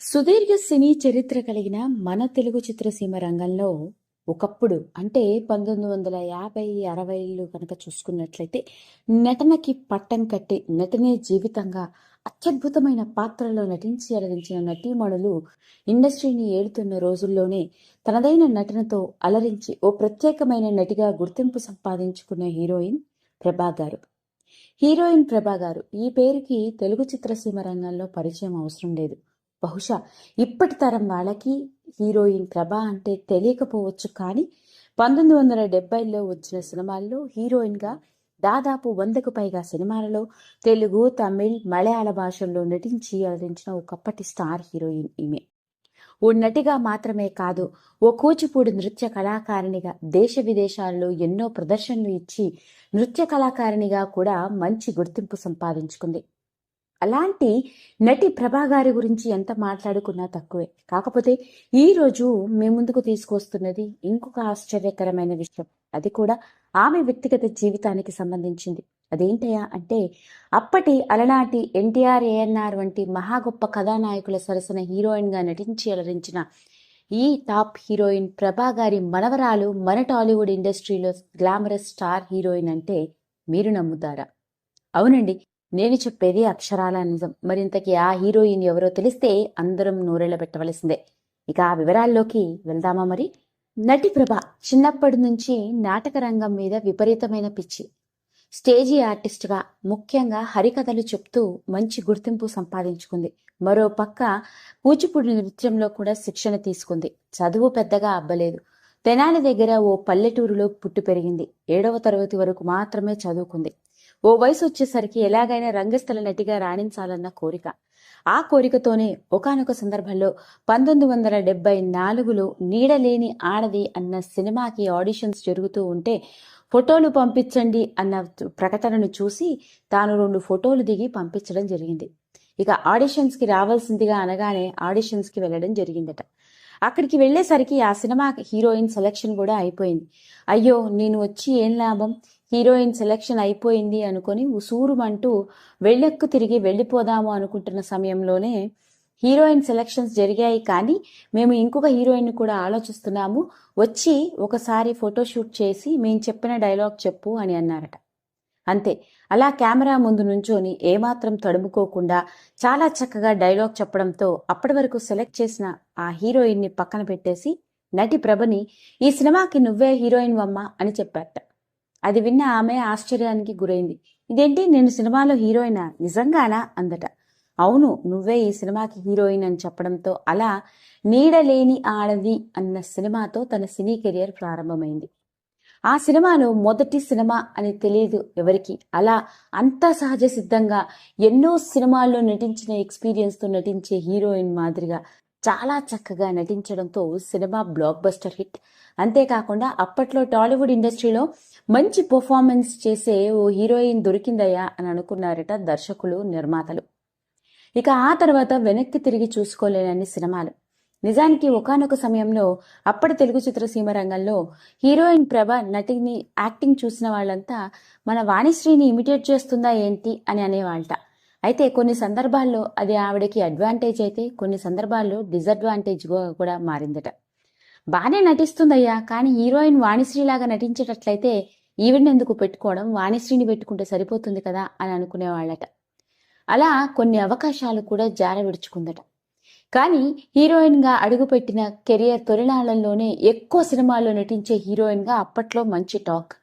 సుదీర్ఘ సినీ చరిత్ర కలిగిన మన తెలుగు చిత్రసీమ రంగంలో ఒకప్పుడు అంటే పంతొమ్మిది వందల యాభై అరవైలు కనుక చూసుకున్నట్లయితే నటనకి పట్టం కట్టి నటనే జీవితంగా అత్యద్భుతమైన పాత్రలో నటించి అలరించిన నటీమణులు ఇండస్ట్రీని ఏడుతున్న రోజుల్లోనే తనదైన నటనతో అలరించి ఓ ప్రత్యేకమైన నటిగా గుర్తింపు సంపాదించుకున్న హీరోయిన్ ప్రభా గారు. హీరోయిన్ ప్రభా గారు ఈ పేరుకి తెలుగు చిత్రసీమ రంగంలో పరిచయం అవసరం లేదు. బహుశా ఇప్పటి తరం వాళ్ళకి హీరోయిన్ ప్రభా అంటే తెలియకపోవచ్చు కానీ పంతొమ్మిది వందల డెబ్బైలో వచ్చిన సినిమాల్లో హీరోయిన్గా దాదాపు వందకు పైగా సినిమాలలో తెలుగు తమిళ్ మలయాళ భాషల్లో నటించి అలరించిన ఒకప్పటి స్టార్ హీరోయిన్ ఈమె. ఓ నటిగా మాత్రమే కాదు ఓ కూచిపూడి నృత్య కళాకారిణిగా దేశ విదేశాల్లో ఎన్నో ప్రదర్శనలు ఇచ్చి నృత్య కళాకారిణిగా కూడా మంచి గుర్తింపు సంపాదించుకుంది. అలాంటి నటి ప్రభా గారి గురించి ఎంత మాట్లాడుకున్నా తక్కువే. కాకపోతే ఈ రోజు మీ ముందుకు తీసుకొస్తున్నది ఇంకొక ఆశ్చర్యకరమైన విషయం. అది కూడా ఆమె వ్యక్తిగత జీవితానికి సంబంధించింది. అదేంటయా అంటే అప్పటి అలనాటి ఎన్టీఆర్ ఏఎన్ఆర్ వంటి మహా గొప్ప కథానాయకుల సరసన హీరోయిన్గా నటించి అలరించిన ఈ టాప్ హీరోయిన్ ప్రభా గారి మనవరాలు మన టాలీవుడ్ ఇండస్ట్రీలో గ్లామరస్ స్టార్ హీరోయిన్ అంటే మీరు నమ్ముతారా? అవునండి. నేను చెప్పేది అక్షరాల నిజం. మరింతకి ఆ హీరోయిన్ ఎవరో తెలిస్తే అందరం నూరెళ్ళ పెట్టవలసిందే. ఇక ఆ వివరాల్లోకి వెళ్దామా మరి? నటి ప్రభ చిన్నప్పటి నుంచి నాటక రంగం మీద విపరీతమైన పిచ్చి. స్టేజీ ఆర్టిస్ట్గా ముఖ్యంగా హరికథలు చెప్తూ మంచి గుర్తింపు సంపాదించుకుంది. మరో పక్క కూచిపూడి నృత్యంలో కూడా శిక్షణ తీసుకుంది. చదువు పెద్దగా అబ్బలేదు. తెనాలి దగ్గర ఓ పల్లెటూరులో పుట్టి పెరిగింది. ఏడవ తరగతి వరకు మాత్రమే చదువుకుంది. ఓ వయసు వచ్చేసరికి ఎలాగైనా రంగస్థల నటిగా రాణించాలన్న కోరిక. ఆ కోరికతోనే ఒకానొక సందర్భంలో పంతొమ్మిది వందల డెబ్బై నాలుగులో నీడలేని ఆడది అన్న సినిమాకి ఆడిషన్స్ జరుగుతూ ఉంటే ఫోటోలు పంపించండి అన్న ప్రకటనను చూసి తాను రెండు ఫోటోలు దిగి పంపించడం జరిగింది. ఇక ఆడిషన్స్కి రావాల్సిందిగా అనగానే ఆడిషన్స్కి వెళ్ళడం జరిగిందట. అక్కడికి వెళ్ళేసరికి ఆ సినిమా హీరోయిన్ సెలెక్షన్ కూడా అయిపోయింది. అయ్యో నేను వచ్చి ఏం లాభం? హీరోయిన్ సెలెక్షన్ అయిపోయింది అనుకొని ఉసూరుమంటూ వెళ్ళెక్కు తిరిగి వెళ్ళిపోదాము అనుకుంటున్న సమయంలోనే హీరోయిన్ సెలెక్షన్స్ జరిగాయి కానీ మేము ఇంకొక హీరోయిన్ కూడా ఆలోచిస్తున్నాము. వచ్చి ఒకసారి ఫోటోషూట్ చేసి మేము చెప్పిన డైలాగ్ చెప్పు అని అన్నారట. అంతే. అలా కెమెరా ముందు నుంచొని ఏమాత్రం తడుముకోకుండా చాలా చక్కగా డైలాగ్ చెప్పడంతో అప్పటి వరకు సెలెక్ట్ చేసిన ఆ హీరోయిన్ని పక్కన పెట్టేసి నటి ప్రభని ఈ సినిమాకి నువ్వే హీరోయిన్ వమ్మ అని చెప్పారట. అది విన్న ఆమె ఆశ్చర్యానికి గురైంది. ఇదేంటి? నేను సినిమాలో హీరోయినా? నిజంగానా? అందట. అవును నువ్వే ఈ సినిమాకి హీరోయిన్ అని చెప్పడంతో అలా నీడలేని ఆడది అన్న సినిమాతో తన సినీ కెరియర్ ప్రారంభమైంది. ఆ సినిమాలో మొదటి సినిమా అని తెలియదు ఎవరికి. అలా అంతా సహజ సిద్ధంగా ఎన్నో సినిమాల్లో నటించిన ఎక్స్పీరియన్స్తో నటించే హీరోయిన్ మాదిరిగా చాలా చక్కగా నటించడంతో సినిమా బ్లాక్ బస్టర్ హిట్. అంతేకాకుండా అప్పట్లో టాలీవుడ్ ఇండస్ట్రీలో మంచి పర్ఫార్మెన్స్ చేసే ఓ హీరోయిన్ దొరికిందయ్యా అని అనుకున్నారట దర్శకులు నిర్మాతలు. ఇక ఆ తర్వాత వెనక్కి తిరిగి చూసుకోలేనన్ని సినిమాలు. నిజానికి ఒకనొక సమయంలో అప్పటి తెలుగు చిత్రసీమ రంగంలో హీరోయిన్ ప్రభ నటిని యాక్టింగ్ చూసిన వాళ్ళంతా మన వాణిశ్రీని ఇమిటేట్ చేస్తుందా ఏంటి అని అనేవాళ్ళ అయితే కొన్ని సందర్భాల్లో అది ఆవిడకి అడ్వాంటేజ్ అయితే కొన్ని సందర్భాల్లో డిసడ్వాంటేజ్ కూడా మారిందట. బాగానే నటిస్తుందయ్యా కానీ హీరోయిన్ వాణిశ్రీలాగా నటించేటట్లయితే ఈవెంట్ ఎందుకు పెట్టుకోవడం? వాణిశ్రీని పెట్టుకుంటే సరిపోతుంది కదా అని అనుకునేవాళ్ళట. అలా కొన్ని అవకాశాలు కూడా జార విడుచుకుందట. కానీ హీరోయిన్గా అడుగుపెట్టిన కెరియర్ తొలినాళ్ళలోనే ఎక్కువ సినిమాల్లో నటించే హీరోయిన్గా అప్పట్లో మంచి టాక్.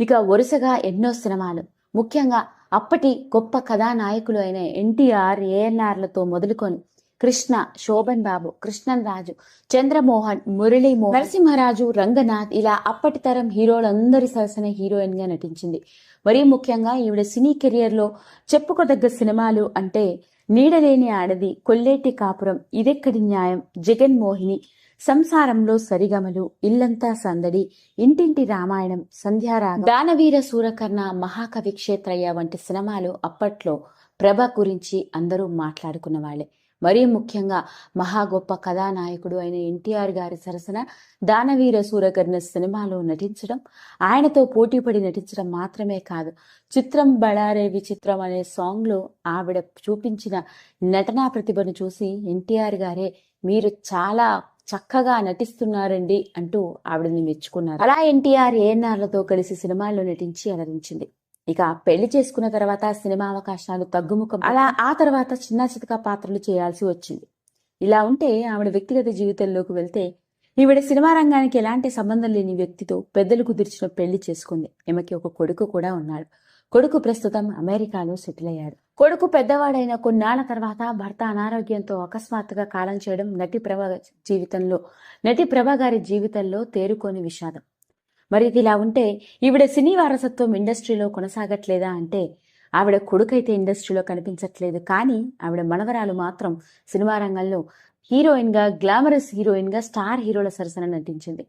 ఇక వరుసగా ఎన్నో సినిమాలు. ముఖ్యంగా అప్పటి గొప్ప కథానాయకులు అయిన ఎన్టీఆర్ ఏఎన్ఆర్లతో మొదలుకొని కృష్ణ శోభన్ బాబు కృష్ణన్ రాజు చంద్రమోహన్ మురళీమోహన్ నరసింహరాజు రంగనాథ్ ఇలా అప్పటి తరం హీరోలందరి సరసన హీరోయిన్గా నటించింది. మరీ ముఖ్యంగా ఈవిడ సినీ కెరియర్లో చెప్పుకోదగ్గ సినిమాలు అంటే నీడలేని ఆడది కొల్లేటి కాపురం ఇదెక్కడి న్యాయం జగన్మోహిని సంసారంలో సరిగమలు ఇల్లంతా సందడి ఇంటింటి రామాయణం సంధ్యారాగం దానవీర సూరకర్ణ మహాకవి క్షేత్రయ్య వంటి సినిమాలు అప్పట్లో ప్రభ గురించి అందరూ మాట్లాడుకున్న వాళ్ళే మరీ ముఖ్యంగా మహా గొప్ప కథానాయకుడు అయిన ఎన్టీఆర్ గారి సరసన దానవీర సూరకర్ణ సినిమాలో నటించడం ఆయనతో పోటీపడి నటించడం మాత్రమే కాదు చిత్రం బళారే విచిత్రం అనే సాంగ్లో ఆవిడ చూపించిన నటనా ప్రతిభను చూసి ఎన్టీఆర్ గారే మీరు చాలా చక్కగా నటిస్తున్నారండి అంటూ ఆవిడని మెచ్చుకున్నారు. అలా ఎన్టీఆర్ ఏఎన్ఆర్లతో కలిసి సినిమాల్లో నటించి అలరించింది. ఇక పెళ్ళి చేసుకున్న తర్వాత సినిమా అవకాశాలు తగ్గుముఖం. అలా ఆ తర్వాత చిన్న చితక పాత్రలు చేయాల్సి వచ్చింది. ఇలా ఉంటే ఆవిడ వ్యక్తిగత జీవితంలోకి వెళ్తే ఈవిడ సినిమా రంగానికి ఎలాంటి సంబంధం లేని వ్యక్తితో పెద్దలు కుదిర్చిన పెళ్ళి చేసుకుంది. ఈమెకి ఒక కొడుకు కూడా ఉన్నాడు. కొడుకు ప్రస్తుతం అమెరికాలో సెటిల్ అయ్యాడు. కొడుకు పెద్దవాడైన కొన్నాళ్ళ తర్వాత భర్త అనారోగ్యంతో అకస్మాత్తుగా కాలం చేయడం నటి ప్రభ జీవితంలో నటి ప్రభ గారి జీవితంలో తేరుకోని విషాదం. మరి ఇది ఇలా ఉంటే ఈవిడ సినీ వారసత్వం ఇండస్ట్రీలో కొనసాగట్లేదా అంటే ఆవిడ కొడుకైతే ఇండస్ట్రీలో కనిపించట్లేదు. కానీ ఆవిడ మనవరాలు మాత్రం సినిమా రంగంలో హీరోయిన్గా గ్లామరస్ హీరోయిన్గా స్టార్ హీరోల సరసన నటించింది.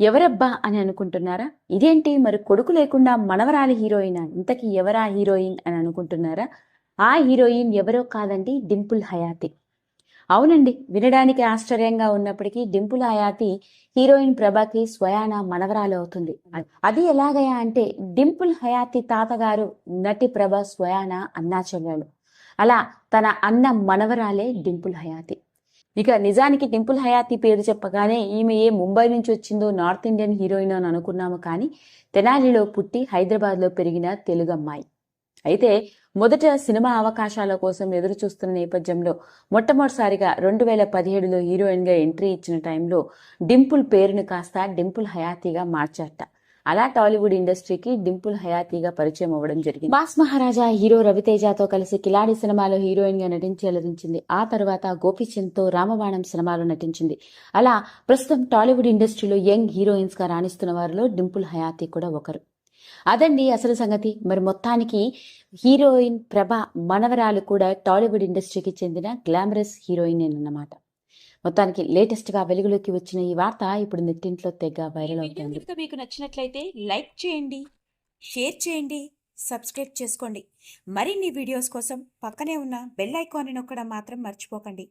ఎవరబ్బా అని అనుకుంటున్నారా? ఇదేంటి? మరి కొడుకు లేకుండా మనవరాలి హీరోయిన్? ఇంతకీ ఎవరా హీరోయిన్ అని అనుకుంటున్నారా? ఆ హీరోయిన్ ఎవరో కాదండి డింపుల్ హయాతి. అవునండి వినడానికి ఆశ్చర్యంగా ఉన్నప్పటికీ డింపుల్ హయాతి హీరోయిన్ ప్రభాకి స్వయాన మనవరాలు అవుతుంది. అది ఎలాగయా అంటే డింపుల్ హయాతి తాతగారు నటి ప్రభ స్వయాన అన్నా చెల్లెలు అలా తన అన్న మనవరాలే డింపుల్ హయాతి. ఇక నిజానికి డింపుల్ హయాతి పేరు చెప్పగానే ఈమె ఏ ముంబై నుంచి వచ్చిందో నార్త్ ఇండియన్ హీరోయిన్ అని అనుకున్నాము కానీ తెనాలిలో పుట్టి హైదరాబాద్లో పెరిగిన తెలుగు అమ్మాయి అయితే మొదట సినిమా అవకాశాల కోసం ఎదురు చూస్తున్న నేపథ్యంలో మొట్టమొదటిసారిగా రెండు వేల పదిహేడులో హీరోయిన్గా ఎంట్రీ ఇచ్చిన టైంలో డింపుల్ పేరును కాస్త డింపుల్ హయాతీగా మార్చారట. అలా టాలీవుడ్ ఇండస్ట్రీకి డింపుల్ హయాతీగా పరిచయం అవ్వడం జరిగింది. బాస్ మహారాజా హీరో రవితేజతో కలిసి కిలాడి సినిమాలో హీరోయిన్గా నటించి అలరించింది ఆ తర్వాత గోపీచంద్తో రామబాణం సినిమాలో నటించింది. అలా ప్రస్తుతం టాలీవుడ్ ఇండస్ట్రీలో యంగ్ హీరోయిన్స్గా రాణిస్తున్న వారిలో డింపుల్ హయాతి కూడా ఒకరు. అదండి అసలు సంగతి. మరి మొత్తానికి హీరోయిన్ ప్రభ మనవరాలు కూడా టాలీవుడ్ ఇండస్ట్రీకి చెందిన గ్లామరస్ హీరోయిన్ అన్నమాట. మొత్తానికి లేటెస్ట్గా వెలుగులోకి వచ్చిన ఈ వార్త ఇప్పుడు నెట్టింట్లో తెగ వైరల్ అవుతుంది. మీకు నచ్చినట్లయితే లైక్ చేయండి షేర్ చేయండి సబ్స్క్రైబ్ చేసుకోండి. మరిన్ని వీడియోస్ కోసం పక్కనే ఉన్న బెల్ ఐకాన్ని నొక్కడం మాత్రం మర్చిపోకండి.